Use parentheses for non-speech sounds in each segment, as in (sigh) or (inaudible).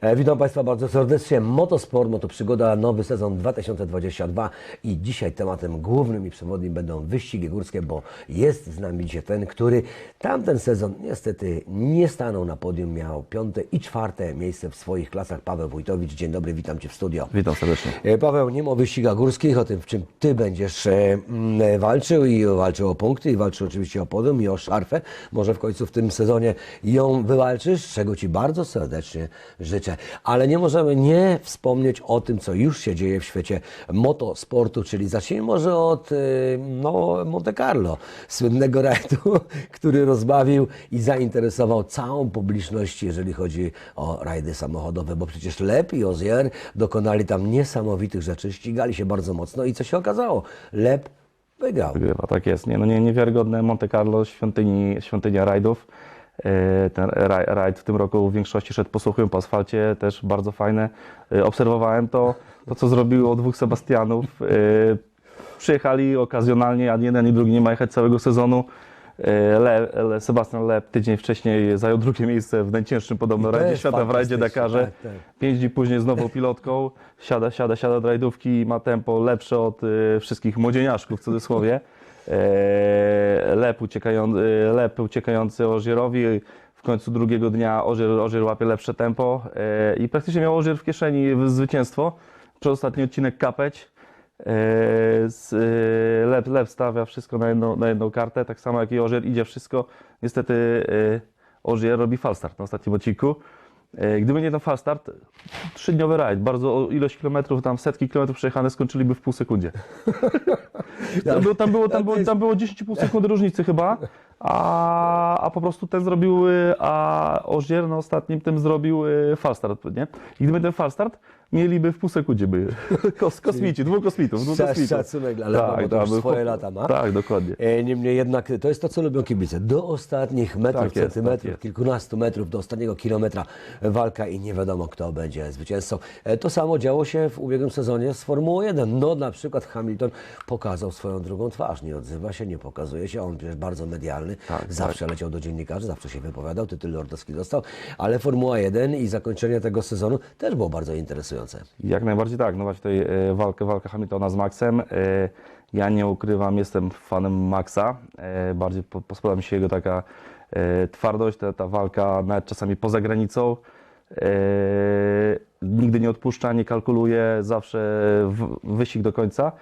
E, Witam Państwa bardzo serdecznie. Motosport, motoprzygoda, nowy sezon 2022 i dzisiaj tematem głównym i przewodnim będą wyścigi górskie, bo jest z nami dzisiaj ten, który tamten sezon niestety nie stanął na podium, miał piąte i czwarte miejsce w swoich klasach. Paweł Wójtowicz, dzień dobry, witam Cię w studio. Witam serdecznie. E, Paweł, nie ma wyścigach górskich, o tym, w czym Ty będziesz e, mm, walczył i walczył o punkty i walczył oczywiście o podium i o szarfę. Może w końcu w tym sezonie ją wywalczysz, czego Ci bardzo serdecznie życzę. Ale nie możemy nie wspomnieć o tym, co już się dzieje w świecie motosportu, czyli zacznijmy może od e, no, Monte Carlo, słynnego (laughs) rajdu, który rozbawił i zainteresował całą publiczność, jeżeli chodzi o rajdy samochodowe, bo przecież Lep i Ozier dokonali tam niesamowitych rzeczy, ścigali się bardzo mocno i co się okazało? Lep wygrał. Wygrywa, tak jest. Nie, no nie, niewiarygodne Monte Carlo, świątyni, świątynia rajdów. E, Ten raj- rajd w tym roku w większości szedł posłuchem po asfalcie, też bardzo fajne. E, Obserwowałem to, to co zrobiło dwóch Sebastianów. E, Przyjechali okazjonalnie, ani jeden, ani drugi nie ma jechać całego sezonu. Le, Le, Sebastian Lep tydzień wcześniej zajął drugie miejsce w najcięższym podobno I rajdzie świata w rajdzie Dakarze. tak, tak. Pięć dni później z nową (laughs) pilotką, siada, siada, siada do rajdówki, ma tempo lepsze od y, wszystkich młodzieniaszków w cudzysłowie. E, lep, uciekają, y, lep uciekający Ożierowi, w końcu drugiego dnia Ożier, Ożier łapie lepsze tempo e, i praktycznie miał Ożier w kieszeni zwycięstwo. Przez ostatni odcinek kapeć. E, lep, lep stawia wszystko na jedną, na jedną kartę, tak samo jak i Ożier, idzie wszystko. Niestety Ożier robi falstart na ostatnim odcinku. E, Gdyby nie ten fast start, trzydniowy rajd, bardzo ilość kilometrów, tam setki kilometrów przejechane skończyliby w pół sekundzie. (laughs) Tam było, tam było, tam było, tam było 10,5 sekundy różnicy chyba, a, a po prostu ten zrobił, y, a Ożier na ostatnim tym zrobił y, fast start, nie? I gdyby ten fast start, mieliby w pół sekundzie by (laughs) kos, kosmici, dwóch kosmitów, dwóch kosmitów. Szacunek dla Lepa, bo to już swoje lata ma. Tak, dokładnie. E, Niemniej jednak to jest to, co lubią kibice. Do ostatnich metrów, Tak jest, centymetrów, tak kilkunastu metrów, do ostatniego kilometra walka i nie wiadomo, kto będzie zwycięzcą. E, To samo działo się w ubiegłym sezonie z Formułą 1. No na przykład Hamilton pokazał swoją drugą twarz. Nie odzywa się, nie pokazuje się. On przecież bardzo medialny. Tak, zawsze leciał do dziennikarzy, zawsze się wypowiadał, tytuł lordowski dostał. Ale Formuła 1 i zakończenie tego sezonu też było bardzo interesujące. Jak najbardziej tak. No właśnie tutaj e, walka, walka Hamiltona z Maxem. E, Ja nie ukrywam, jestem fanem Maxa. E, Bardziej po- podoba mi się jego taka twardość, ta, ta walka nawet czasami poza granicą. Nigdy nie odpuszcza, nie kalkuluje, zawsze wyścig do końca.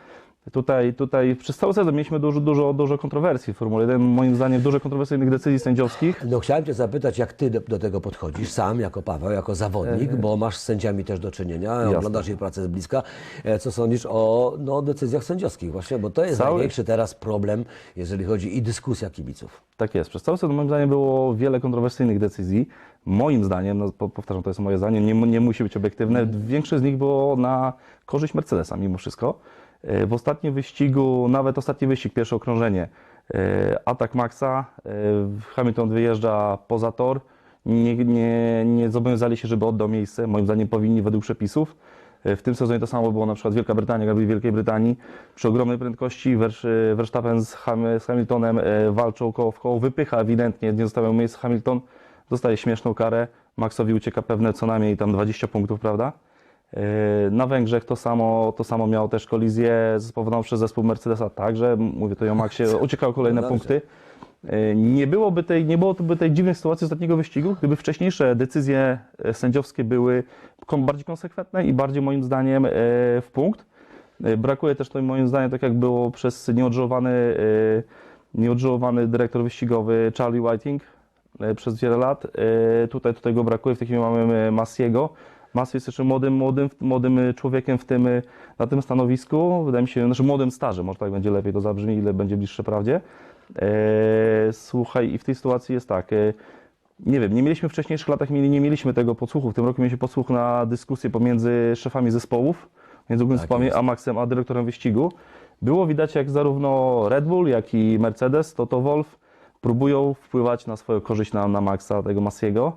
Tutaj, tutaj przez cały sezon mieliśmy dużo, dużo, dużo kontrowersji w Formule 1. Moim zdaniem dużo kontrowersyjnych decyzji sędziowskich. No chciałem Cię zapytać, jak Ty do, do tego podchodzisz, sam jako Paweł, jako zawodnik, bo masz z sędziami też do czynienia, oglądasz ich pracę z bliska. E, Co sądzisz o no, decyzjach sędziowskich właśnie, bo to jest Cały- największy teraz problem, jeżeli chodzi i dyskusja kibiców. Tak jest. Przez cały sezon moim zdaniem było wiele kontrowersyjnych decyzji. Moim zdaniem, no, po- powtarzam, to jest moje zdanie, nie, nie musi być obiektywne. Większość z nich było na korzyść Mercedesa mimo wszystko. E, W ostatnim wyścigu, nawet ostatni wyścig, pierwsze okrążenie, e, atak Maxa, e, Hamilton wyjeżdża poza tor, nie, nie, nie zobowiązali się, żeby oddał miejsce. Moim zdaniem powinni według przepisów. W tym sezonie to samo było na przykład Wielka Brytania, Prix Wielkiej Brytanii. Przy ogromnej prędkości Verstappen z, Ham, z Hamiltonem walczą koło w koło, wypycha ewidentnie, nie zostawiał miejsc Hamilton, dostaje śmieszną karę. Maxowi ucieka pewne co najmniej tam 20 punktów, prawda? E, Na Węgrzech to samo, to samo miało też kolizję spowodowaną przez zespół Mercedesa, także mówię tutaj o Maxie, (laughs) uciekały kolejne dobrze. punkty. E, Nie byłoby tej, nie byłoby tej dziwnej sytuacji ostatniego wyścigu, gdyby wcześniejsze decyzje e, sędziowskie były bardziej konsekwentne i bardziej moim zdaniem e, w punkt. E, Brakuje też tutaj moim zdaniem, tak jak było przez nieodżałowany, nieodżałowany dyrektor wyścigowy Charlie Whiting przez wiele lat. Tutaj, tutaj go brakuje, w tej chwili mamy Massiego. Massi jest jeszcze młodym, młodym, młodym człowiekiem w tym, e, na tym stanowisku. Wydaje mi się, znaczy młodym stażem, może tak będzie lepiej to zabrzmi, ile będzie bliższe prawdzie. E, Słuchaj, i w tej sytuacji jest tak. e, Nie wiem, nie mieliśmy w wcześniejszych latach, mieli, nie mieliśmy tego podsłuchu. W tym roku mieliśmy podsłuch na dyskusję pomiędzy szefami zespołów, między głównym Tak a Maxem, a dyrektorem wyścigu. Było widać, jak zarówno Red Bull, jak i Mercedes, Toto Wolf próbują wpływać na swoją korzyść na, na Maxa, tego Massiego.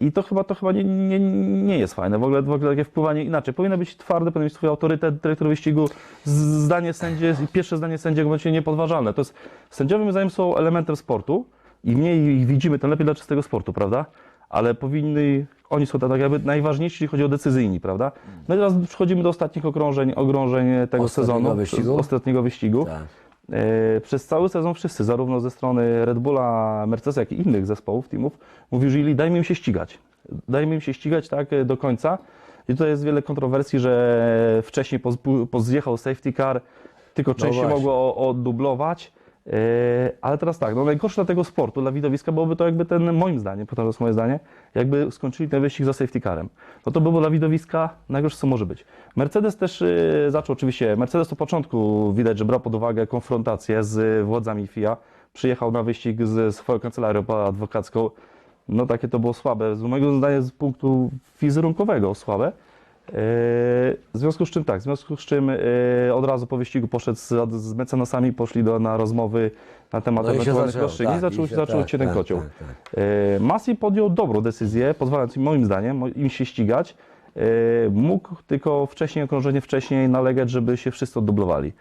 I to chyba, to chyba nie, nie, nie jest fajne. W ogóle, w ogóle takie wpływanie inaczej. Powinno być twarde, powinien mieć swój autorytet, dyrektor wyścigu. Zdanie sędzi, pierwsze zdanie sędziego będzie niepodważalne. To jest, sędziowie moim zdaniem są elementem sportu. Im mniej ich widzimy, tym lepiej dla czystego sportu, prawda? ale powinny, oni są tak jakby najważniejsi, jeśli chodzi o decyzyjni, prawda? No i teraz przechodzimy do ostatnich okrążeń, okrążeń tego Ostatniego sezonu, wyścigu. ostatniego wyścigu. Tak. E, Przez cały sezon wszyscy, zarówno ze strony Red Bulla, Mercedesa, jak i innych zespołów, teamów, mówili, dajmy im się ścigać. Dajmy im się ścigać tak e, do końca. I tutaj jest wiele kontrowersji, że wcześniej poz- pozjechał safety car, tylko część się właśnie. mogło oddublować. E, Ale teraz tak, no najgorsze dla tego sportu, dla widowiska byłoby to jakby ten, moim zdaniem, potem to jest moje zdanie, jakby skończyli ten wyścig za safety carem. No to by było dla widowiska najgorsze, co może być. Mercedes też e, zaczął oczywiście, Mercedes od początku widać, że brał pod uwagę konfrontację z władzami FIA. Przyjechał na wyścig z swoją kancelarią adwokacką. No takie to było słabe, z mojego zdania z punktu wizerunkowego słabe. E, W związku z czym tak, w związku z czym e, od razu po wyścigu poszedł z, z mecenasami, poszli do, na rozmowy na temat No i ewentualnych zaczęło, roszczeń i tak, zaczął, i się- zaczął tak, się ten tak, kocioł. tak, tak. E, Masi podjął dobrą decyzję, pozwalając im, moim zdaniem, im się ścigać. Mógł tylko wcześniej, okrążenie wcześniej nalegać, żeby się wszyscy oddublowali.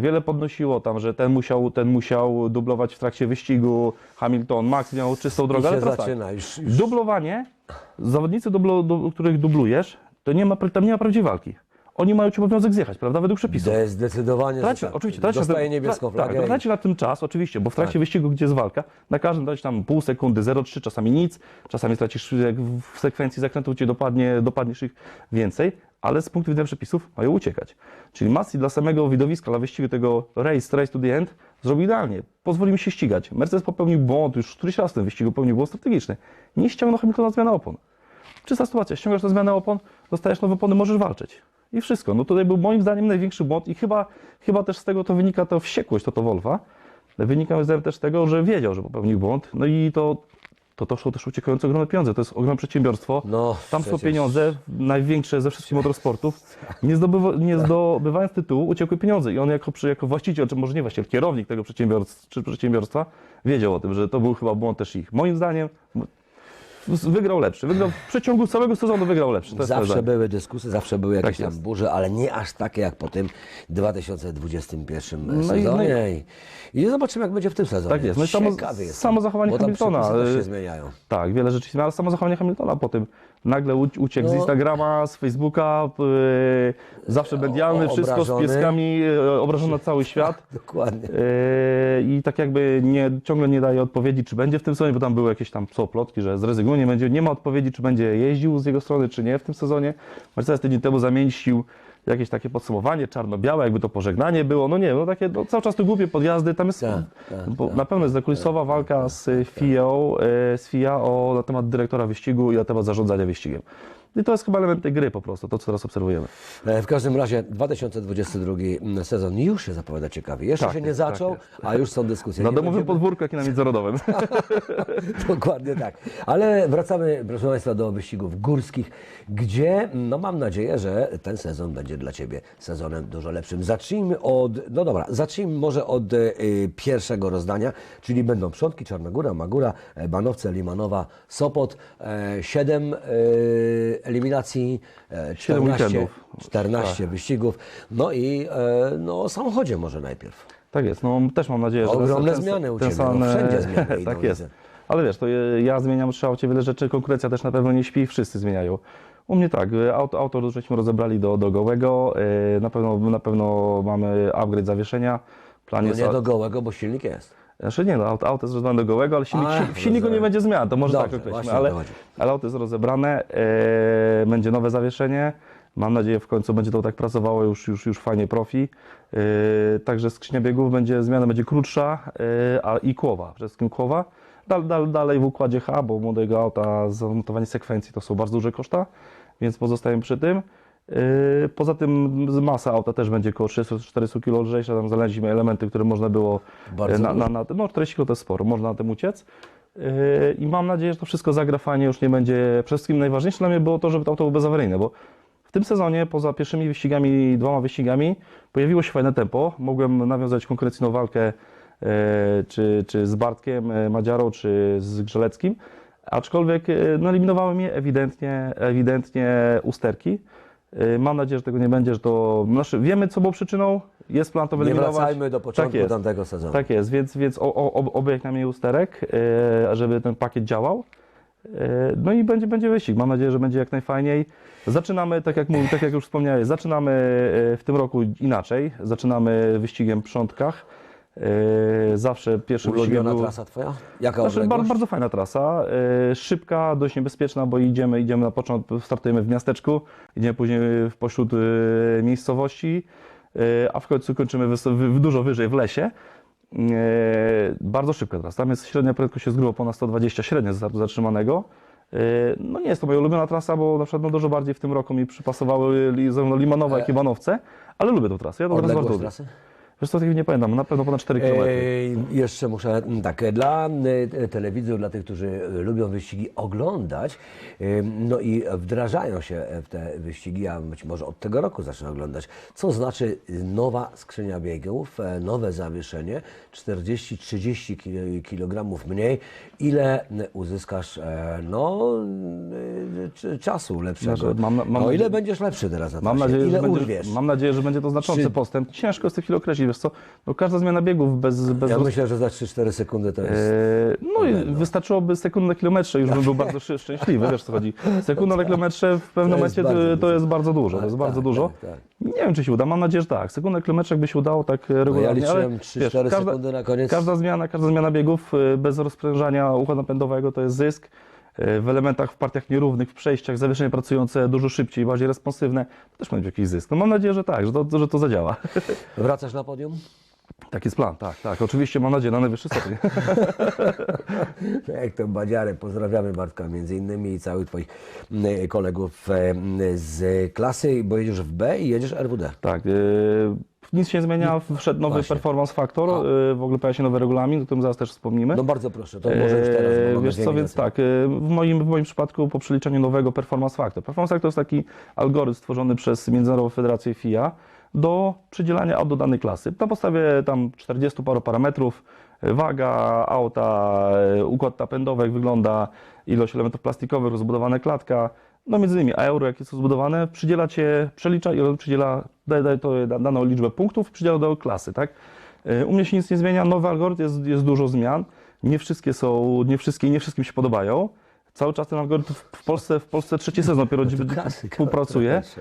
Wiele podnosiło tam, że ten musiał, ten musiał dublować w trakcie wyścigu, Hamilton, Max miał czystą I drogę, ale się teraz tak, zaczyna już, już Dublowanie, zawodnicy, dublo, du, których dublujesz, to nie ma, tam nie ma prawdziwej walki. Oni mają ci obowiązek zjechać, prawda, według przepisów. To jest zdecydowanie, Traci, tak. oczywiście, traci Dostaje na niebieską tra- flagę. Tak, i- traci na tym czas, oczywiście, bo w trakcie Tak. wyścigu, gdzie jest walka, na każdym traci tam pół sekundy, 0,3, czasami nic, czasami tracisz, jak w sekwencji zakrętów cię dopadnie, dopadniesz ich więcej, ale z punktu widzenia przepisów mają uciekać. Czyli Masi dla samego widowiska, dla wyścigu tego race, race to the end, zrobił idealnie. Pozwolił mi się ścigać. Mercedes popełnił błąd, już któryś raz w tym wyścigu popełnił błąd strategiczny. Nie ściągnął Hamiltona na zmianę opon. Czysta sytuacja, ściągasz na zmianę opon, dostajesz nowe opony, możesz walczyć. I wszystko. No tutaj był moim zdaniem największy błąd i chyba, chyba też z tego to wynika ta wściekłość Toto Wolfa. Wynika moim zdaniem też z tego, że wiedział, że popełnił błąd. No i to, to, to szło też uciekające ogromne pieniądze. To jest ogromne przedsiębiorstwo. No, Tam są przecież. pieniądze, największe ze wszystkich motorsportów. Nie, zdobywa, nie zdobywając tytułu, uciekły pieniądze. I on jako, jako właściciel, czy może nie właściciel, kierownik tego przedsiębiorstwa, czy przedsiębiorstwa, wiedział o tym, że to był chyba błąd też ich. Moim zdaniem wygrał lepszy. Wygrał, w przeciągu całego sezonu wygrał lepszy. To Zawsze były dyskusje, zawsze były jakieś Tak tam burze, ale nie aż takie jak po tym 2021 No i- sezonie. I, I zobaczymy, jak będzie w tym sezonie. Tak jest. No i samo- samo zachowanie Hamiltona, się zmieniają. Tak, wiele rzeczy się zmienia, ale samo zachowanie Hamiltona po tym. Nagle uciekł z No. Instagrama, z Facebooka, yy, zawsze medialny, o- wszystko z pieskami, yy, obrażony na cały (laughs) świat. Dokładnie. Yy, I tak jakby nie, ciągle nie daje odpowiedzi, czy będzie w tym sezonie, bo tam były jakieś tam są plotki, że zrezygnuje, nie, będzie, nie ma odpowiedzi, czy będzie jeździł z jego strony, czy nie w tym sezonie. Mercedes tydzień temu zamieścił jakieś takie podsumowanie czarno-białe, jakby to pożegnanie było. No nie, no takie no, cały czas tu głupie podjazdy, tam jest Tak, tak, bo tak, na pewno jest zakulisowa walka z FIA, e, z FIA o, na temat dyrektora wyścigu i na temat zarządzania wyścigiem. I to jest chyba element tej gry po prostu, to co teraz obserwujemy. E, W każdym razie 2022 sezon już się zapowiada ciekawie. Jeszcze Tak się nie jest, zaczął, tak a już są dyskusje. Na Nie domowym będziemy- podwórku, jak i na międzynarodowym. (laughs) Dokładnie tak. Ale wracamy, proszę Państwa, do wyścigów górskich, gdzie no mam nadzieję, że ten sezon będzie dla Ciebie sezonem dużo lepszym. Zacznijmy od, no dobra, zacznijmy może od y, pierwszego rozdania, czyli będą Przodki, Czarnogóra, Magura, e, Banowce, Limanowa, Sopot, e, 7 eliminacji, e, Siedem 14, weekendów. 14 wyścigów, no i e, no, o samochodzie może najpierw. tak jest, no też mam nadzieję, że... Ogromne ten- zmiany u Ciebie, no, sam, e, wszędzie zmiany (laughs) Tak jest. Ale wiesz, to ja- zmieniam w szałcie wiele rzeczy, konkurencja też na pewno nie śpi, wszyscy zmieniają. U mnie tak, e, auto, auto żeśmy rozebrali do, do gołego, e, na pewno, na pewno mamy upgrade zawieszenia. Plan No jest nie do gołego, bo silnik jest. Znaczy nie, no, auto, auto jest rozbrane do gołego, ale silnik, A, si- w silniku nie będzie zmian, to może Dobrze, tak określmy, właśnie o ale, to chodzi. ale auto jest rozebrane, e, będzie nowe zawieszenie, mam nadzieję w końcu będzie to tak pracowało już, już, już fajnie profi, e, także skrzynia biegów będzie, zmiana będzie krótsza e, a, i kłowa, przede wszystkim kłowa, dal, dal, dalej w układzie H, bo młodego auta zamontowanie sekwencji to są bardzo duże koszta, więc pozostajemy przy tym. Yy, Poza tym masa auta też będzie około 300-400 kg lżejsza, tam znaleźliśmy elementy, które można było Bardzo e, na, na, na, no 40 kg to jest sporo, można na tym uciec. Yy, I mam nadzieję, że to wszystko zagra fajnie, już nie będzie. Przede wszystkim najważniejsze dla mnie było to, żeby to auto było bezawaryjne, bo w tym sezonie, poza pierwszymi wyścigami, dwoma wyścigami, pojawiło się fajne tempo. Mogłem nawiązać konkurencyjną walkę czy, czy z Bartkiem Madziarą, czy z Grzeleckim, aczkolwiek no, eliminowały mnie ewidentnie, ewidentnie usterki. E, Mam nadzieję, że tego nie będzie, że to. Znaczy, wiemy, co było przyczyną, jest plan to Nie wyeliminować. wracajmy do początku tak jest. tamtego sezonu. Tak jest, więc, więc o, o, ob- oby jak najmniej usterek, e, żeby ten pakiet działał. E, No i będzie, będzie wyścig. Mam nadzieję, że będzie jak najfajniej. Zaczynamy, tak jak, tak jak już wspomniałeś, zaczynamy w tym roku inaczej. Zaczynamy wyścigiem przy Szczątkach. E, Zawsze pierwszy Ulubiona był... trasa twoja? Jaka Znaczy, bardzo, bardzo fajna trasa, e, szybka, dość niebezpieczna, bo idziemy, idziemy na początku, startujemy w miasteczku, idziemy później w pośród e, miejscowości, a w końcu kończymy w, w dużo wyżej w lesie. Bardzo szybka trasa. Tam jest średnia prędkość jest grubo ponad 120 średnia startu zatrzymanego. No nie jest to moja ulubiona trasa, bo na przykład no, dużo bardziej w tym roku mi przypasowały zarówno Limanowa, jak i Banowce, ale lubię tę trasę. Ja tą trasę bardzo lubię. trasy? Wiesz co, tak nie pamiętam, na pewno ponad 4 km. Jeszcze muszę, mm, tak, dla telewidzów, dla tych, którzy y, lubią wyścigi oglądać, y, no i wdrażają się w te wyścigi, a być może od tego roku zacznę oglądać, co znaczy nowa skrzynia biegów, e, nowe zawieszenie, 40-30 ki- kg mniej, ile uzyskasz, e, no, czasu lepszego, Znaczy, mam na- mam no ile będziesz lepszy teraz na Mam trasie? nadzieję, ile że będzie, urwiesz? mam nadzieję, że będzie to znaczący Czy- postęp. Ciężko jest w tej chwili określić, wiesz co, no każda zmiana biegów bez... bez Ja roz- myślę, że za 3-4 sekundy to jest... Eee, no i wystarczyłoby sekund na kilometrze, już bym był bardzo szy- szczęśliwy, wiesz co chodzi. Sekunda na kilometrze w pewnym To momencie bardzo to, to jest bardzo dużo, to Tak, jest bardzo tak, dużo. tak, tak. Nie wiem, czy się uda, mam nadzieję, że tak. Sekunda na kilometrze jakby się udało tak regularnie, liczyłem ale 3-4 sekundy na koniec. Każda zmiana, każda zmiana biegów e, bez rozprężania układu napędowego to jest zysk. E, W elementach, w partiach nierównych, w przejściach, zawieszenie pracujące dużo szybciej, bardziej responsywne, to też będzie jakiś zysk. No mam nadzieję, że tak, że to, że to zadziała. (laughs) Wracasz na podium? Tak jest plan, tak, tak. Oczywiście mam nadzieję na najwyższy stopień. (laughs) Jak to Badziarę, pozdrawiamy Bartka między innymi i całych Twoich kolegów e, z klasy, bo jedziesz w B i jedziesz RWD. Tak. e, Nic się nie zmienia, wszedł nowy Właśnie. performance factor, e, w ogóle pojawia się nowy regulamin, o którym zaraz też wspomnimy. No bardzo proszę, to może już teraz, mamy Wiesz co, więc tak, w moim, w moim przypadku po przeliczeniu nowego Performance Factor. Performance Factor to jest taki algorytm stworzony przez Międzynarodową Federację FIA do przydzielania aut do danej klasy. Na podstawie tam 40 paru parametrów, e, waga auta, e, układ napędowy, jak wygląda, ilość elementów plastikowych, rozbudowana klatka, no między innymi euro, jakie są zbudowane, przydziela cię, przelicza i on przydziela, daje, daje to da- daną liczbę punktów przydziela do klasy, tak? E, U mnie się nic nie zmienia, nowy algorytm, jest, jest dużo zmian. Nie wszystkie są, nie wszystkie, nie wszystkim się podobają. Cały czas ten algorytm w Polsce, w Polsce trzeci sezon dopiero dzi- klasyka, współpracuje, proszę.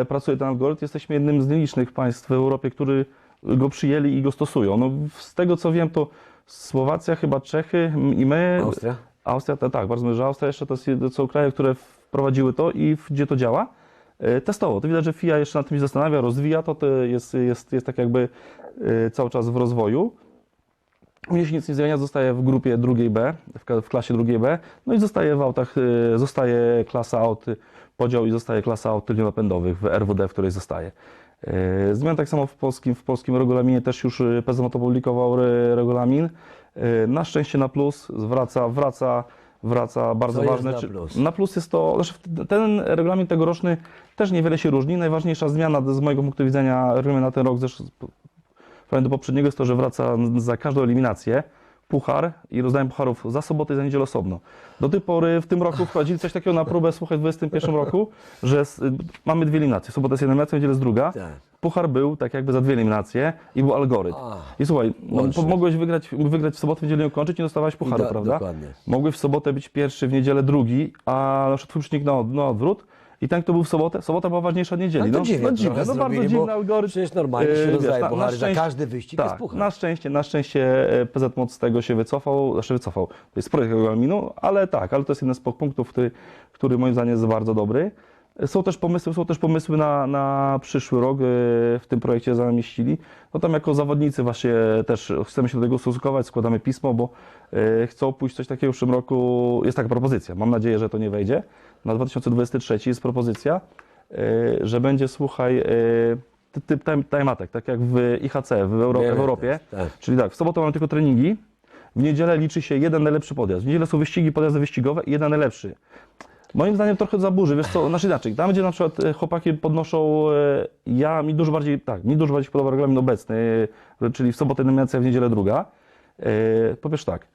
a pracuje ten algorytm. Jesteśmy jednym z nielicznych państw w Europie, który go przyjęli i go stosują. No, z tego co wiem, to Słowacja, chyba Czechy i my. Austria? Austria, to, tak, bardzo że Austria jeszcze to jest, jed- są kraje, które wprowadziły to i gdzie to działa. e, Testowo. To widać, że FIA jeszcze nad tym się zastanawia, rozwija to, to jest, jest, jest tak jakby e, cały czas w rozwoju. U mnie się nic nie zmienia, zostaje w grupie drugiej B, w, klasie drugiej B, no i zostaje w autach, e, zostaje klasa aut, y, podział i zostaje klasa aut tylnionapędowych w RWD, w której zostaje. E, Zmian tak samo w polskim, w polskim regulaminie też już y, PZM opublikował re- regulamin. Na szczęście na plus wraca, wraca, wraca bardzo Co ważne. na plus? na plus jest to, znaczy ten regulamin tegoroczny też niewiele się różni. Najważniejsza zmiana z mojego punktu widzenia regulamin na ten rok, Powiem do poprzedniego jest to, że wraca za każdą eliminację puchar i rozdanie pucharów za sobotę i za niedzielę osobno. Do tej pory w tym roku wprowadzili coś takiego na próbę, słuchaj, w 2021 roku, że s- mamy dwie eliminacje. Sobota jest jedna eliminacja, niedziela jest druga. Tak. Puchar był tak jakby za dwie eliminacje i był algorytm. A, I słuchaj, no, łącznie. po- mogłeś wygrać, wygrać w sobotę, w niedzielę ją kończyć i nie dostawałeś pucharu, do- prawda? dokładnie. Mogłeś w sobotę być pierwszy, w niedzielę drugi, a na przykład twój przeciwnik na, od, na odwrót i ten, kto był w sobotę, sobota była ważniejsza od niedzieli. Ale to no, dziwnie no, dziwne, no bardzo dziwny algorytm. przecież normalnie się Yy, rozdaje na- puchary, na każdy wyścig tak, jest puchar. Na szczęście, na szczęście e, PZ Moc z tego się wycofał, znaczy wycofał. To jest projekt regulaminu, ale tak, ale to jest jeden z punktów, który, który moim zdaniem jest bardzo dobry. Są też pomysły, są też pomysły na, na przyszły rok, e, w tym projekcie zamieścili. No tam jako zawodnicy właśnie też chcemy się do tego ustosunkować, składamy pismo, bo e, chcą pójść coś takiego w przyszłym roku. Jest taka propozycja, mam nadzieję, że to nie wejdzie. Na 2023 jest propozycja, e, że będzie, słuchaj, ty- typ timematek, tak jak w IHC, w, Euro, w Europie. tak. Czyli tak, w sobotę mamy tylko treningi, w niedzielę liczy się jeden najlepszy podjazd. W niedzielę są wyścigi, podjazdy wyścigowe i jeden najlepszy. Moim zdaniem trochę zaburzy, wiesz co, znaczy inaczej, tam gdzie na przykład e, chłopaki podnoszą, e, ja, mi dużo bardziej, tak, mi dużo bardziej podoba regulamin obecny, e, czyli w sobotę eliminacja, w niedzielę druga. Powiesz tak,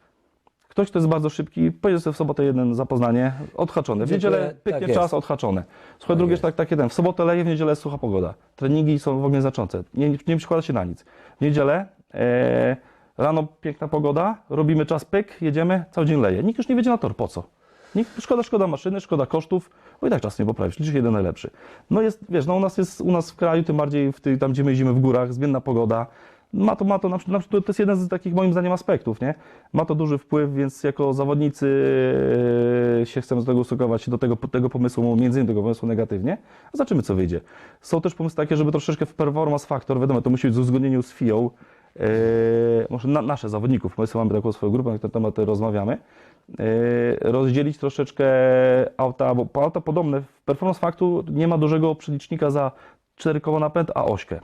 ktoś, kto jest bardzo szybki, pojedzie sobie w sobotę jeden zapoznanie, odhaczone, w niedzielę tak pyknie jest. czas, odhaczone. Słuchaj, drugie jest tak, tak jeden, w sobotę leje, w niedzielę jest sucha pogoda. Treningi są w ogóle znaczące, nie, nie przykłada się na nic. W niedzielę e, rano piękna pogoda, robimy czas pyk, jedziemy, cały dzień leje. Nikt już nie wiedzie na tor, po co? Szkoda, szkoda maszyny, szkoda kosztów, bo i tak czas nie poprawisz, liczy jeden najlepszy. No jest, wiesz, no u nas jest, u nas w kraju, tym bardziej w tej, tam, gdzie my jeździmy w górach, zmienna pogoda, ma to, ma to, na przykład, to jest jeden z takich moim zdaniem aspektów, nie? Ma to duży wpływ, więc jako zawodnicy e, się chcemy z tego ustosunkować do tego, tego pomysłu, między innymi tego pomysłu negatywnie, a zobaczymy co wyjdzie. Są też pomysły takie, żeby troszeczkę w performance factor, wiadomo, to musi być w uzgodnieniu z FIO, e, może na, nasze zawodników, my mamy taką swoją grupę, na ten temat rozmawiamy, rozdzielić troszeczkę auta, bo auta podobne, w performance factu nie ma dużego przelicznika za 4 koła napęd, a ośkę.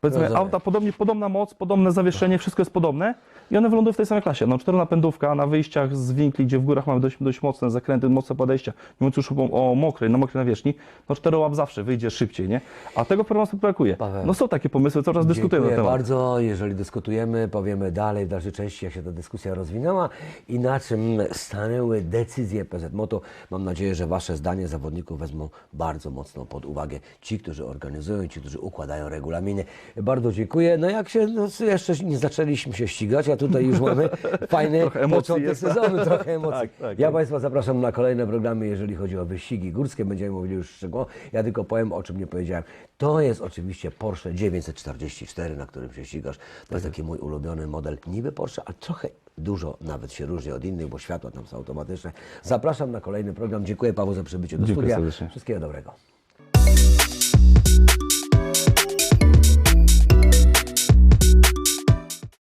Powiedzmy, Rozumiem. auta podobnie, podobna moc, podobne zawieszenie, wszystko jest podobne i one wylądują w tej samej klasie. No, czteronapędówka na wyjściach z winkli, gdzie w górach mamy dość, dość mocne zakręty, mocne podejścia, nie mówiąc już o, o mokrej, na mokrej nawierzchni, no czterołap zawsze wyjdzie szybciej, nie? A tego performance brakuje. Paweł. No są takie pomysły, cały czas dyskutujemy na temat. bardzo. Jeżeli dyskutujemy, powiemy dalej w dalszej części, jak się ta dyskusja rozwinęła i na czym stanęły decyzje PZ Moto. Mam nadzieję, że Wasze zdanie zawodników wezmą bardzo mocno pod uwagę. Ci, którzy organizują, ci, którzy układają regulaminy. Bardzo dziękuję. No jak się, no, jeszcze nie zaczęliśmy się ścigać, a tutaj już mamy (laughs) fajny początek jest. sezonu, trochę emocji. Tak, tak, ja tak. Państwa zapraszam na kolejne programy, jeżeli chodzi o wyścigi górskie. Będziemy mówili już szczegółowo. Ja tylko powiem, o czym nie powiedziałem. To jest oczywiście Porsche 944, na którym się ścigasz. To jest taki mój ulubiony model, niby Porsche, a trochę dużo nawet się różni od innych, bo światła tam są automatyczne. Zapraszam na kolejny program. Dziękuję Paweł za przybycie do Dziękuję studia. serdecznie. Wszystkiego dobrego.